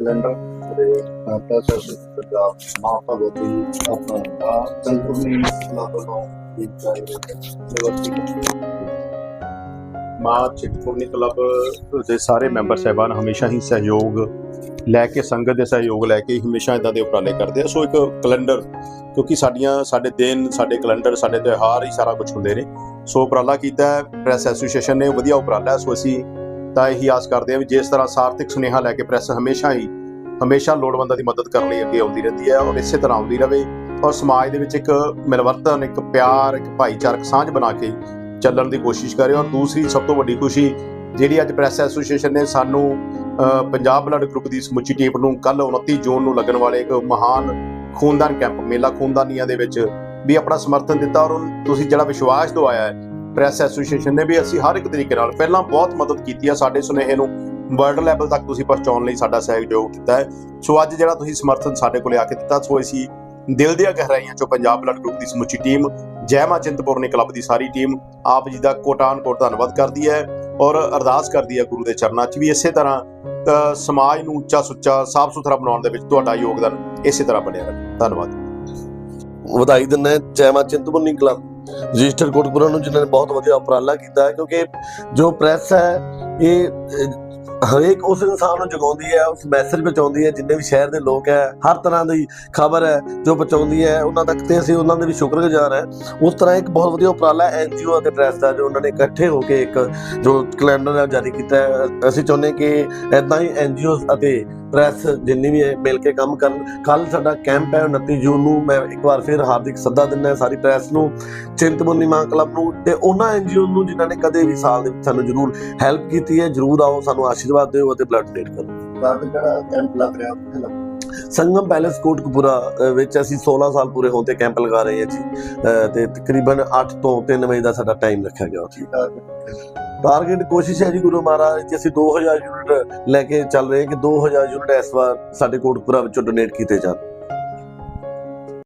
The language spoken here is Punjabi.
ਕੈਲੰਡਰ ਤੇ ਪ੍ਰੋਸੈਸ ਪੰਜਾਬ ਮਹਾਭਗਵਤੀ ਆਪਣਾ ਸੰਪੂਰਨੀ ਲਾਭਨੋਂ ਇੱਕ ਮਾਂ ਚਿੰਤਪੁਰਨੀ ਕਲੱਬ ਦੇ ਸਾਰੇ ਮੈਂਬਰ ਸਹਿਬਾਨ ਹਮੇਸ਼ਾ ਹੀ ਸਹਿਯੋਗ ਲੈ ਕੇ, ਸੰਗਤ ਦੇ ਸਹਿਯੋਗ ਲੈ ਕੇ ਹਮੇਸ਼ਾ ਇਦਾਂ ਦੇ ਉਪਰਾਲੇ ਕਰਦੇ ਆ। ਸੋ ਇੱਕ ਕੈਲੰਡਰ, ਕਿਉਂਕਿ ਸਾਡੀਆਂ, ਸਾਡੇ ਦਿਨ, ਸਾਡੇ ਕੈਲੰਡਰ, ਸਾਡੇ ਤਿਉਹਾਰ ਹੀ ਸਾਰਾ ਕੁਝ ਹੁੰਦੇ ਨੇ। ਸੋ ਉਪਰਾਲਾ ਕੀਤਾ ਹੈ, ਪ੍ਰੈਸ ਐਸੋਸੀਏਸ਼ਨ ਨੇ, ਵਧੀਆ ਉਪਰਾਲਾ ਸੋ ਅਸੀਂ ਤਾਂ ਇਹੀ ਆਸ ਕਰਦੇ ਹਾਂ ਵੀ ਜਿਸ ਤਰ੍ਹਾਂ ਸਾਰਥਿਕ ਸੁਨੇਹਾ ਲੈ ਕੇ ਪ੍ਰੈਸ ਹਮੇਸ਼ਾ ਹੀ, ਹਮੇਸ਼ਾ ਲੋੜਵੰਦਾਂ ਦੀ ਮਦਦ ਕਰਨ ਲਈ ਅੱਗੇ ਆਉਂਦੀ ਰਹਿੰਦੀ ਹੈ ਔਰ ਇਸੇ ਤਰ੍ਹਾਂ ਆਉਂਦੀ ਰਹੇ ਔਰ ਸਮਾਜ ਦੇ ਵਿੱਚ ਇੱਕ ਮਿਲਵਰਤਨ, ਇੱਕ ਪਿਆਰ, ਇੱਕ ਭਾਈਚਾਰਕ ਸਾਂਝ ਬਣਾ ਕੇ ਚੱਲਣ ਦੀ ਕੋਸ਼ਿਸ਼ ਕਰੇ ਔਰ ਦੂਸਰੀ ਸਭ ਤੋਂ ਵੱਡੀ ਖੁਸ਼ੀ ਜਿਹੜੀ ਅੱਜ ਪ੍ਰੈਸ ਐਸੋਸੀਏਸ਼ਨ ਨੇ ਸਾਨੂੰ ਪੰਜਾਬ ਬਲੱਡ ਗਰੁੱਪ ਦੀ ਸਮੁੱਚੀ ਟੀਮ ਨੂੰ ਕੱਲ 29 ਜੂਨ ਨੂੰ ਲੱਗਣ ਵਾਲੇ ਇੱਕ ਮਹਾਨ ਖੂਨਦਾਨ ਕੈਂਪ, ਮੇਲਾ ਖੂਨਦਾਨੀਆਂ ਦੇ ਵਿੱਚ ਵੀ ਆਪਣਾ ਸਮਰਥਨ ਦਿੱਤਾ ਔਰ ਤੁਸੀਂ ਜਿਹੜਾ ਵਿਸ਼ਵਾਸ ਦਵਾਇਆ ਹੈ ਪ੍ਰੈਸ ਐਸੋਸੀਏਸ਼ਨ ਨੇ ਵੀ ਅਸੀਂ ਹਰ ਇੱਕ ਤਰੀਕੇ ਨਾਲ ਪਹਿਲਾਂ ਬਹੁਤ ਮਦਦ ਕੀਤੀ ਹੈ ਸਾਡੇ ਸੁਨੇਹੇ ਨੂੰ। ਵਰਲਡ ਲੈਵਲ ਤੱਕ ਤੁਸੀਂ ਪਹੁੰਚਾਉਣ ਲਈ ਸਾਡਾ ਸਹਿਯੋਗ ਕੀਤਾ ਹੈ। ਸੋ ਅੱਜ ਜਿਹੜਾ ਤੁਸੀਂ ਸਮਰਥਨ ਸਾਡੇ ਕੋਲੇ ਆ ਕੇ ਦਿੱਤਾ ਸੋ ਅਸੀਂ ਦਿਲ ਦੀਆਂ ਗਹਿਰਾਈਆਂ ਚੋਂ ਪੰਜਾਬ ਬਲੱਡ ਗਰੁੱਪ ਦੀ ਸਮੁੱਚੀ ਟੀਮ, ਜੈ ਚਿੰਤਪੁਰਨੀ ਕਲੱਬ ਦੀ ਸਾਰੀ ਟੀਮ, ਆਪ ਜੀ ਦਾ ਕੋਟਾਨ ਕੋਟ ਧੰਨਵਾਦ ਕਰਦੀ ਹੈ ਔਰ ਅਰਦਾਸ ਕਰਦੀ ਹੈ ਗੁਰੂ ਦੇ ਚਰਨਾਂ 'ਚ ਵੀ ਇਸੇ ਤਰ੍ਹਾਂ ਸਮਾਜ ਨੂੰ ਉੱਚਾ ਸੁੱਚਾ, ਸਾਫ਼ ਸੁਥਰਾ ਬਣਾਉਣ ਦੇ ਵਿੱਚ ਤੁਹਾਡਾ ਯੋਗਦਾਨ ਇਸੇ ਤਰ੍ਹਾਂ ਬਣਿਆ ਰਹੇ। ਧੰਨਵਾਦ। ਵਧਾਈ ਦਿੰਦਾ ਜੈਮਾ ਚਿੰਤਪੁਰਨੀ ਕਲੱਬ। ਰਜਿਸਟਰ ਕੋਟਪੁਰਾ ਨੂੰ ਜਿਨ੍ਹਾਂ ਨੇ ਬਹੁਤ ਵਧੀਆ ਉਪਰਾਲਾ ਕੀਤਾ ਹੈ, ਕਿਉਂਕਿ ਜੋ ਪ੍ਰੈਸ ਹੈ, ਇਹ ਹਰੇਕ ਉਸ ਇਨਸਾਨ ਨੂੰ ਜਗਾਉਂਦੀ ਹੈ, ਉਸ ਮੈਸੇਜ ਪਹੁੰਚਾਉਂਦੀ ਹੈ, ਜਿੰਨੇ ਵੀ ਸ਼ਹਿਰ ਦੇ ਲੋਕ ਹੈ, ਹਰ ਤਰ੍ਹਾਂ ਦੀ ਖਬਰ ਹੈ ਜੋ ਪਹੁੰਚਾਉਂਦੀ ਹੈ, ਉਹਨਾਂ ਤੱਕ ਤੇ ਅਸੀਂ ਉਹਨਾਂ ਦੇ ਵੀ ਸ਼ੁਕਰਗੁਜ਼ਾਰ ਹੈ। ਉਸ ਤਰ੍ਹਾਂ ਇੱਕ ਬਹੁਤ ਵਧੀਆ ਉਪਰਾਲਾ ਐਨਜੀਓ ਅਤੇ ਪ੍ਰੈਸ ਦਾ, ਜੋ ਉਹਨਾਂ ਨੇ ਇਕੱਠੇ ਹੋ ਕੇ ਇੱਕ ਜੋ ਕੈਲੰਡਰ ਹੈ ਜਾਰੀ ਕੀਤਾ ਹੈ। ਅਸੀਂ ਚਾਹੁੰਦੇ ਕਿ ਇਦਾਂ ਹੀ ਐਨਜੀਓ ਅਤੇ ਪ੍ਰੈਸ ਜਿੰਨੀ ਵੀ ਹੈ ਮਿਲ ਕੇ ਕੰਮ ਕਰਨ। ਕੱਲ ਸਾਡਾ ਕੈਂਪ ਹੈ 29 ਜੂਨ ਨੂੰ। ਮੈਂ ਇੱਕ ਵਾਰ ਫਿਰ ਹਾਰਦਿਕ ਸੱਦਾ ਦਿੰਦਾ ਸਾਰੀ ਪ੍ਰੈਸ ਨੂੰ ਚਿੰਤਪੁਰਨੀ ਮਾਂ ਕਲੱਬ ਨੂੰ ਤੇ ਉਹਨਾਂ ਐਨਜੀਓ ਨੂੰ ਜਿਨ੍ਹਾਂ ਨੇ ਕਦੇ ਵੀ ਸਾਲ ਦੇ ਵਿੱਚ ਸਾਨੂੰ ਜ਼ਰੂਰ ਹੈਲਪ ਕੀਤੀ ਹੈ। ਜ਼ਰੂਰ ਆਓ ਸਾਨੂੰ ਆਸ਼ੀਰਵਾਦ ਦਿਓ ਅਤੇ ਬਲੱਡ ਡੋਨੇਟ ਕਰੋ। ਤਾਂ ਜਿਹੜਾ ਕੈਂਪ ਲੱਗ ਰਿਹਾ? ਉੱਥੇ ਲੱਗ ਸੰਗਮ ਪੈਲੇਸ ਕੋਟਕਪੂਰਾ ਵਿੱਚ ਅਸੀਂ 16 ਸਾਲ ਪੂਰੇ ਹੋਣ ਤੇ ਕੈਂਪ ਲਗਾ ਰਹੇ ਹਾਂ ਜੀ। ਤੇ ਤਕਰੀਬਨ 8 ਤੋਂ 3 ਵਜੇ ਦਾ ਸਾਡਾ ਟਾਈਮ ਰੱਖਿਆ ਗਿਆ ਉੱਥੇ। ਟਾਰਗੇਟ ਕੋਸ਼ਿਸ਼ ਹੈ ਜੀ ਗੁਰੂ ਮਹਾਰਾਜ ਜੀ ਅਸੀਂ 2000 ਯੂਨਿਟ ਲੈ ਕੇ ਚੱਲ ਰਹੇ ਹਾਂ ਕਿ 2000 ਯੂਨਿਟ ਇਸ ਵਾਰ ਸਾਡੇ ਕੋਟਪੁਰਾ ਵਿੱਚੋਂ ਡੋਨੇਟ ਕੀਤੇ ਜਾਣ।